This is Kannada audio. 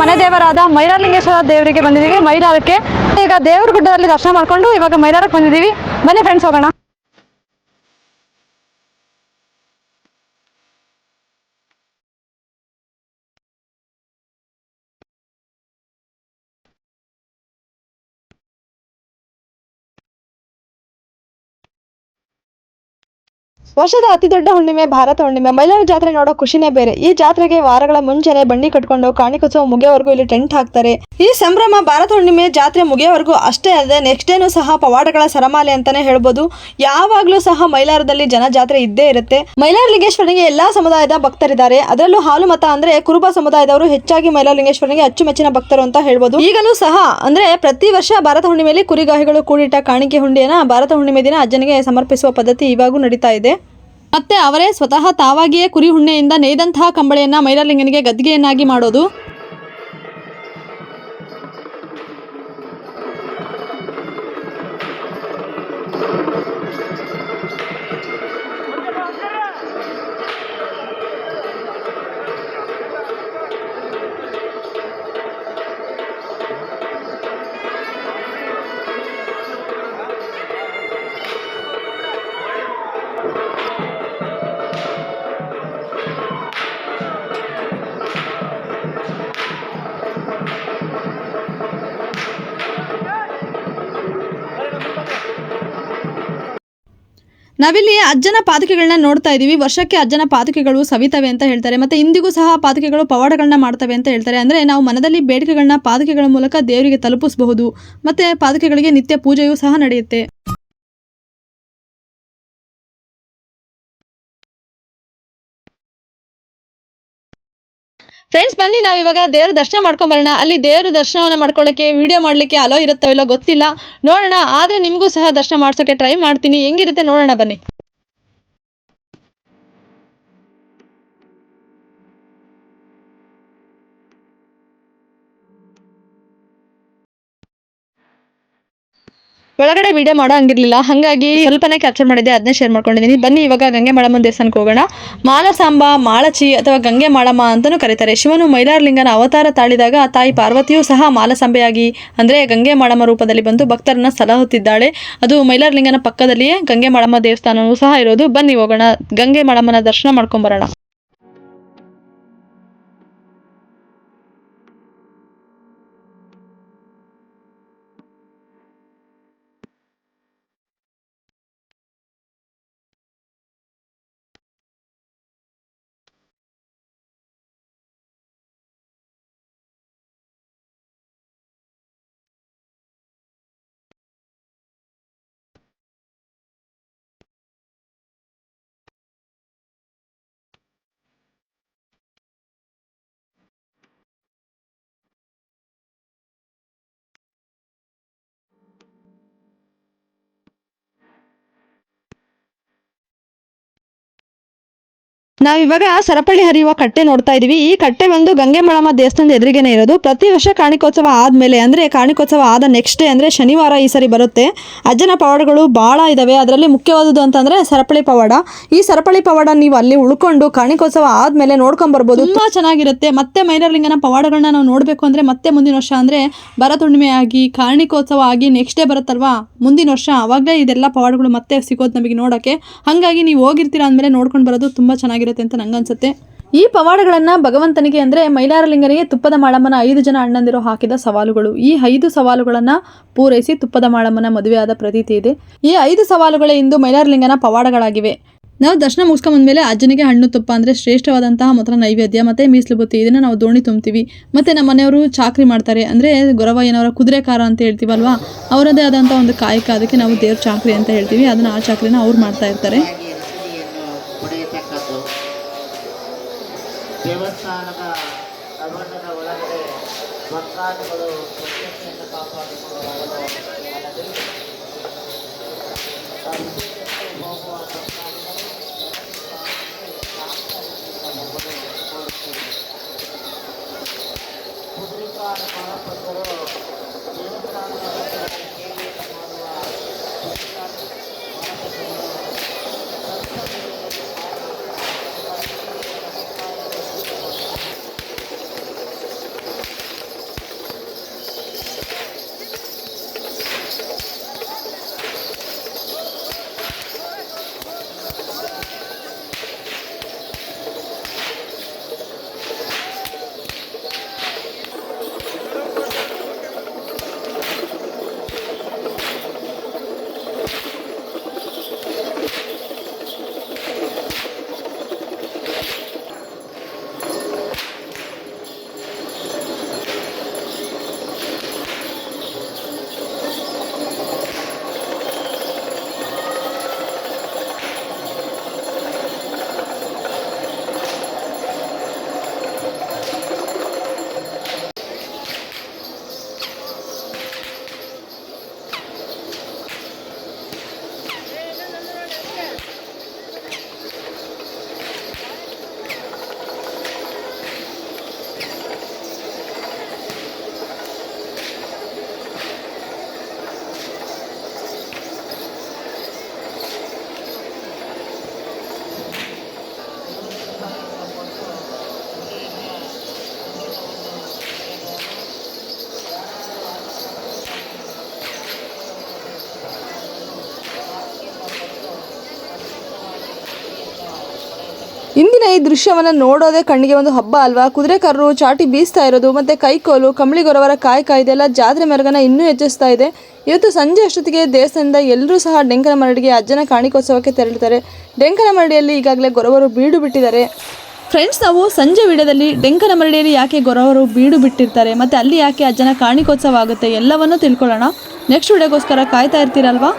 ಮನೆ ದೇವರಾದ ಮೈರಾಲಿಂಗೇಶ್ವರ ದೇವರಿಗೆ ಬಂದಿದ್ದೀವಿ. ಮೈಲಾರಕ್ಕೆ ಈಗ ದೇವ್ರ ಗುಡ್ಡದಲ್ಲಿ ದರ್ಶನ ಮಾಡ್ಕೊಂಡು ಇವಾಗ ಮೈಲಾರಕ್ಕೆ ಬಂದಿದ್ದೀವಿ. ಬನ್ನಿ ಫ್ರೆಂಡ್ಸ್ ಹೋಗೋಣ. ವರ್ಷದ ಅತಿ ದೊಡ್ಡ ಹುಣ್ಣಿಮೆ, ಭಾರತ ಹುಣ್ಣಿಮೆ. ಮೈಲಾರ ಜಾತ್ರೆ ನೋಡೋ ಖುಷಿನೇ ಬೇರೆ. ಈ ಜಾತ್ರೆಗೆ ವಾರಗಳ ಮುಂಚೆನೆ ಬಂಡಿ ಕಟ್ಕೊಂಡು ಕಾಣಿಕೋತ್ಸವ ಮುಗಿಯೋವರೆಗೂ ಇಲ್ಲಿ ಟೆಂಟ್ ಹಾಕ್ತಾರೆ. ಈ ಸಂಭ್ರಮ ಭಾರತ ಹುಣ್ಣಿಮೆ ಜಾತ್ರೆ ಮುಗಿಯವರೆಗೂ ಅಷ್ಟೇ ಅಲ್ಲದೆ ನೆಕ್ಸ್ಟ್ ಡೇನು ಸಹ ಪವಾಡಗಳ ಸರಮಾಲೆ ಅಂತಾನೆ ಹೇಳ್ಬೋದು. ಯಾವಾಗಲೂ ಸಹ ಮೈಲಾರದಲ್ಲಿ ಜನ ಜಾತ್ರೆ ಇದ್ದೇ ಇರುತ್ತೆ. ಮೈಲಾರ ಲಿಂಗೇಶ್ವರನಿಗೆ ಎಲ್ಲಾ ಸಮುದಾಯದ ಭಕ್ತರಿದ್ದಾರೆ. ಅದರಲ್ಲೂ ಹಾಲು ಮತ ಅಂದ್ರೆ ಕುರುಬ ಸಮುದಾಯದವರು ಹೆಚ್ಚಾಗಿ ಮೈಲಾರ ಲಿಂಗೇಶ್ವರನಿಗೆ ಅಚ್ಚುಮೆಚ್ಚಿನ ಭಕ್ತರು ಅಂತ ಹೇಳ್ಬೋದು. ಈಗಲೂ ಸಹ ಅಂದ್ರೆ ಪ್ರತಿ ವರ್ಷ ಭಾರತ ಹುಣ್ಣಿಮೆಯಲ್ಲಿ ಕುರಿಗಾಹಿಗಳು ಕೂಡಿಟ್ಟ ಕಾಣಿಕೆ ಹುಂಡಿಯನ್ನ ಭಾರತ ಹುಣ್ಣಿಮೆ ದಿನ ಅಜ್ಜನಿಗೆ ಸಮರ್ಪಿಸುವ ಪದ್ಧತಿ ಇವಾಗೂ ನಡೀತಾ ಇದೆ. ಮತ್ತೆ ಅವರೇ ಸ್ವತಃ ತಾವಾಗಿಯೇ ಕುರಿ ಹುಣ್ಣೆಯಿಂದ ನೇಯ್ದಂತಹ ಕಂಬಳಿಯನ್ನ ಮೈರಲಿಂಗನಿಗೆ ಗದ್ದಿಗೆಯನ್ನಾಗಿ ಮಾಡೋದು? ನಾವಿಲ್ಲಿ ಅಜ್ಜನ ಪಾದುಕೆಗಳನ್ನ ನೋಡ್ತಾ ಇದೀವಿ. ವರ್ಷಕ್ಕೆ ಅಜ್ಜನ ಪಾದುಕೆಗಳು ಸವಿತವೆ ಅಂತ ಹೇಳ್ತಾರೆ. ಮತ್ತೆ ಇಂದಿಗೂ ಸಹ ಪಾದುಕೆಗಳು ಪವಾಡಗಳನ್ನ ಮಾಡ್ತವೆ ಅಂತ ಹೇಳ್ತಾರೆ. ಅಂದ್ರೆ ನಾವು ಮನದಲ್ಲಿ ಬೇಡಿಕೆಗಳನ್ನ ಪಾದುಕೆಗಳ ಮೂಲಕ ದೇವರಿಗೆ ತಲುಪಿಸಬಹುದು. ಮತ್ತೆ ಪಾದುಕೆಗಳಿಗೆ ನಿತ್ಯ ಪೂಜೆಯೂ ಸಹ ನಡೆಯುತ್ತೆ. ಫ್ರೆಂಡ್ಸ್ ಬನ್ನಿ ನಾವು ಇವಾಗ ದೇವ್ರ ದರ್ಶನ ಮಾಡ್ಕೊಂಡ್ ಬರೋಣ. ಅಲ್ಲಿ ದೇವ್ರ ದರ್ಶನವನ್ನು ಮಾಡ್ಕೊಳ್ಳೋಕೆ ವಿಡಿಯೋ ಮಾಡ್ಲಿಕ್ಕೆ ಅಲೋ ಇರುತ್ತೋ ಇಲ್ಲೋ ಗೊತ್ತಿಲ್ಲ. ನೋಡೋಣ, ಆದರೆ ನಿಮಗೂ ಸಹ ದರ್ಶನ ಮಾಡ್ಸೋಕೆ ಟ್ರೈ ಮಾಡ್ತೀನಿ. ಹೆಂಗಿರುತ್ತೆ ನೋಡೋಣ ಬನ್ನಿ. ಒಳಗಡೆ ವಿಡಿಯೋ ಮಾಡೋ ಹಂಗಿರ್ಲಿಲ್ಲ ಹಾಗಾಗಿ ಸ್ವಲ್ಪನೇ ಕ್ಯಾಪ್ಚರ್ ಮಾಡಿದ್ದೆ ಅದನ್ನೇ ಶೇರ್ ಮಾಡ್ಕೊಂಡಿದ್ದೀನಿ ಬನ್ನಿ, ಇವಾಗ ಗಂಗೆ ಮಾಡಮ್ಮನ ದೇವಸ್ಥಾನಕ್ಕೆ ಹೋಗೋಣ. ಮಾಲಸಾಂಬ, ಮಾಳಚಿ ಅಥವಾ ಗಂಗೆ ಮಾಳಮ್ಮ ಅಂತಲೂ ಕರೀತಾರೆ. ಶಿವನು ಮೈಲಾರಲಿಂಗನ ಅವತಾರ ತಾಳಿದಾಗ ತಾಯಿ ಪಾರ್ವತಿಯೂ ಸಹ ಮಾಲಸಾಂಬೆಯಾಗಿ, ಅಂದರೆ ಗಂಗೆ ಮಾಳಮ್ಮ ರೂಪದಲ್ಲಿ ಬಂದು ಭಕ್ತರನ್ನ ಸಲಹುತ್ತಿದ್ದಾಳೆ. ಅದು ಮೈಲಾರಲಿಂಗನ ಪಕ್ಕದಲ್ಲಿಯೇ ಗಂಗೆ ಮಾಳಮ್ಮ ದೇವಸ್ಥಾನವೂ ಸಹ ಇರೋದು. ಬನ್ನಿ, ಹೋಗೋಣ. ಗಂಗೆ ಮಾಳಮ್ಮನ ದರ್ಶನ ಮಾಡ್ಕೊಂಬರೋಣ. ನಾವಿವಾಗ ಸರಪಳಿ ಹರಿಯುವ ಕಟ್ಟೆ ನೋಡ್ತಾ ಇದೀವಿ. ಈ ಕಟ್ಟೆ ಬಂದು ಗಂಗೆ ಮಳಮ್ಮ ದೇವಸ್ಥಾನದ ಎದುರಿಗೆನೆ ಇರೋದು. ಪ್ರತಿ ವರ್ಷ ಕಾಣಿಕೋತ್ಸವ ಆದಮೇಲೆ, ಅಂದ್ರೆ ಕಾಣಿಕೋತ್ಸವ ಆದ ನೆಕ್ಸ್ಟ್ ಡೇ ಅಂದ್ರೆ ಶನಿವಾರ ಈ ಸರಿ ಬರುತ್ತೆ. ಅಜ್ಜನ ಪವಾಡಗಳು ಬಹಳ ಇದಾವೆ. ಅದರಲ್ಲಿ ಮುಖ್ಯವಾದದ್ದು ಅಂತಂದ್ರೆ ಸರಪಳಿ ಪವಾಡ. ಈ ಸರಪಳಿ ಪವಾಡ ನೀವು ಅಲ್ಲಿ ಉಳ್ಕೊಂಡು ಕಾಣಿಕೋತ್ಸವ ಆದಮೇಲೆ ನೋಡ್ಕೊಂಡ್ ಬರ್ಬೋದು. ತುಂಬಾ ಚೆನ್ನಾಗಿರುತ್ತೆ. ಮತ್ತೆ ಮೈಲಾರಲಿಂಗನ ಪವಾಡಗಳನ್ನ ನಾವು ನೋಡಬೇಕು ಅಂದ್ರೆ ಮತ್ತೆ ಮುಂದಿನ ವರ್ಷ ಅಂದ್ರೆ ಭರತ ಹುಣ್ಣಿಮೆ ಆಗಿ, ಕಾಣಿಕೋತ್ಸವ ಆಗಿ ನೆಕ್ಸ್ಟ್ ಡೇ ಬರುತ್ತಲ್ವಾ? ಮುಂದಿನ ವರ್ಷ ಅವಾಗಲೇ ಇದೆಲ್ಲ ಪವಾಡಗಳು ಮತ್ತೆ ಸಿಗೋದು ನಮಗೆ ನೋಡೋಕ್ಕೆ ಹಾಗಾಗಿ ನೀವು ಹೋಗಿರ್ತೀರಾ ಅಂದಮೇಲೆ ನೋಡ್ಕೊಂಡು ಬರೋದು ತುಂಬ ಚೆನ್ನಾಗಿರುತ್ತೆ. ಅಂತ ನಂಗನ್ಸುತ್ತೆ ಈ ಪವಾಡಗಳನ್ನ ಭಗವಂತನಿಗೆ ಅಂದ್ರೆ ಮೈಲಾರಲಿಂಗನಿಗೆ ತುಪ್ಪದ ಮಾಳಮ್ಮನ ಐದು ಜನ ಅಣ್ಣಂದಿರು ಹಾಕಿದ ಸವಾಲುಗಳು. ಈ ಐದು ಸವಾಲುಗಳನ್ನ ಪೂರೈಸಿ ತುಪ್ಪದ ಮಾಳಮ್ಮನ ಮದುವೆಯಾದ ಪ್ರತೀತಿ ಇದೆ. ಈ ಐದು ಸವಾಲುಗಳೇ ಇಂದು ಮೈಲಾರಲಿಂಗನ ಪವಾಡಗಳಾಗಿವೆ. ನಾವು ದರ್ಶನ ಮುಗಿಸ್ಕೊಂಬಂದ್ಮೇಲೆ ಅಜ್ಜನಿಗೆ ಹಣ್ಣು ತುಪ್ಪ ಅಂದರೆ ಶ್ರೇಷ್ಠವಾದಂತಹ ಮೊದಲ ನೈವೇದ್ಯ. ಮತ್ತು ಮೀಸಲು ಬುತ್ತಿ, ಇದನ್ನು ನಾವು ದೋಣಿ ತುಂಬ್ತೀವಿ ಮತ್ತು ನಮ್ಮ ಮನೆಯವರು ಚಾಕ್ರಿ ಮಾಡ್ತಾರೆ. ಅಂದರೆ ಗೊರವ ಏನವರ ಕುದುರೆ ಕಾರ ಅಂತ ಹೇಳ್ತೀವಲ್ವಾ? ಅವರದೇ ಆದಂಥ ಒಂದು ಕಾಯಕ. ಅದಕ್ಕೆ ನಾವು ದೇವ್ರ ಚಾಕ್ರಿ ಅಂತ ಹೇಳ್ತೀವಿ. ಅದನ್ನು ಆ ಚಾಕ್ರಿನ ಅವ್ರು ಮಾಡ್ತಾ ಇರ್ತಾರೆ. ದೇವಸ್ಥಾನದ ಆವರಣದ ಒಳಗಡೆ ಭಕ್ತಾದಿಗಳು ಸ್ವಚ್ಛತೆಯನ್ನು ಭಕ್ತಾದಿಗಳು ಕುದುರೆಕಾರ ಮಹಾಪಂತರು ದೇವಸ್ಥಾನದ ಮಾಡುವ ಈ ದೃಶ್ಯವನ್ನು ನೋಡೋದೇ ಕಣ್ಣಿಗೆ ಒಂದು ಹಬ್ಬ ಅಲ್ವಾ? ಕುದುರೆ ಕರ್ರು ಚಾಟಿ ಬೀಸ್ತಾ ಇರೋದು, ಮತ್ತು ಕೈಕೋಲು ಕಂಬಳಿ ಗೊರವರ ಕಾಯಕ ಇದೆಲ್ಲ ಜಾತ್ರೆ ಮೆರಗನ ಇನ್ನೂ ಹೆಚ್ಚಿಸ್ತಾ ಇದೆ. ಇವತ್ತು ಸಂಜೆ ಅಷ್ಟೊತ್ತಿಗೆ ದೇವಸ್ಥಾನದ ಎಲ್ಲರೂ ಸಹ ಡೆಂಕನ ಮರಡಿಗೆ ಅಜ್ಜನ ಕಾಣಿಕೋತ್ಸವಕ್ಕೆ ತೆರಳುತ್ತಾರೆ ಡೆಂಕನ ಮರಡಿಯಲ್ಲಿ ಈಗಾಗಲೇ ಗೊರವರು ಬೀಡು ಬಿಟ್ಟಿದ್ದಾರೆ. ಫ್ರೆಂಡ್ಸ್, ನಾವು ಸಂಜೆ ವಿಡಿಯೋದಲ್ಲಿ ಡೆಂಕನ ಮರಡಿಯಲ್ಲಿ ಯಾಕೆ ಗೊರವರು ಬೀಡು ಬಿಟ್ಟಿರ್ತಾರೆ, ಮತ್ತು ಅಲ್ಲಿ ಯಾಕೆ ಅಜ್ಜನ ಕಾಣಿಕೋತ್ಸವ ಆಗುತ್ತೆ, ಎಲ್ಲವನ್ನೂ ತಿಳ್ಕೊಳ್ಳೋಣ. ನೆಕ್ಸ್ಟ್ ವಿಡಿಯೋಗೋಸ್ಕರ ಕಾಯ್ತಾ ಇರ್ತೀರಲ್ವಾ?